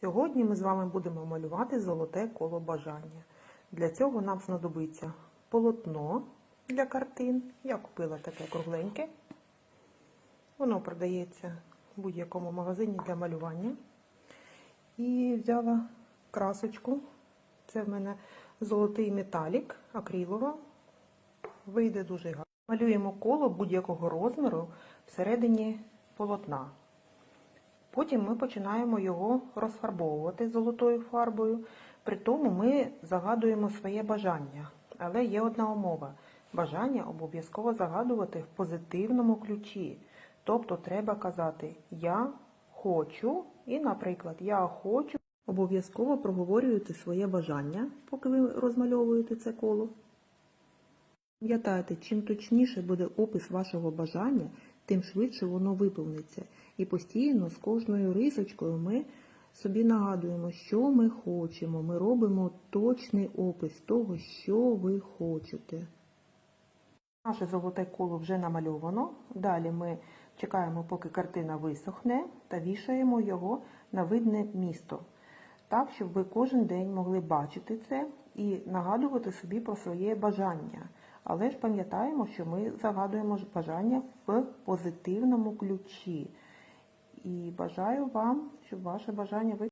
Сьогодні ми з вами будемо малювати золоте коло бажання. Для цього нам знадобиться полотно для картин. Я купила таке кругленьке. Воно продається в будь-якому магазині для малювання. І взяла красочку. Це в мене золотий металік, акрилова. Вийде дуже гарно. Малюємо коло будь-якого розміру всередині полотна. Потім ми починаємо його розфарбовувати золотою фарбою. При тому ми загадуємо своє бажання. Але є одна умова. Бажання обов'язково загадувати в позитивному ключі. Тобто треба казати Я хочу і, наприклад, Я хочу. Обов'язково проговорюєте своє бажання, поки ви розмальовуєте це коло. Пам'ятайте, чим точніше буде опис вашого бажання, тим швидше воно виповниться. І постійно з кожною рисочкою ми собі нагадуємо, що ми хочемо. Ми робимо точний опис того, що ви хочете. Наше золоте коло вже намальовано. Далі ми чекаємо, поки картина висохне, та вішаємо його на видне місто. Так, щоб ви кожен день могли бачити це і нагадувати собі про своє бажання. Але ж пам'ятаємо, що ми загадуємо бажання в позитивному ключі. І бажаю вам, щоб ваше бажання ви.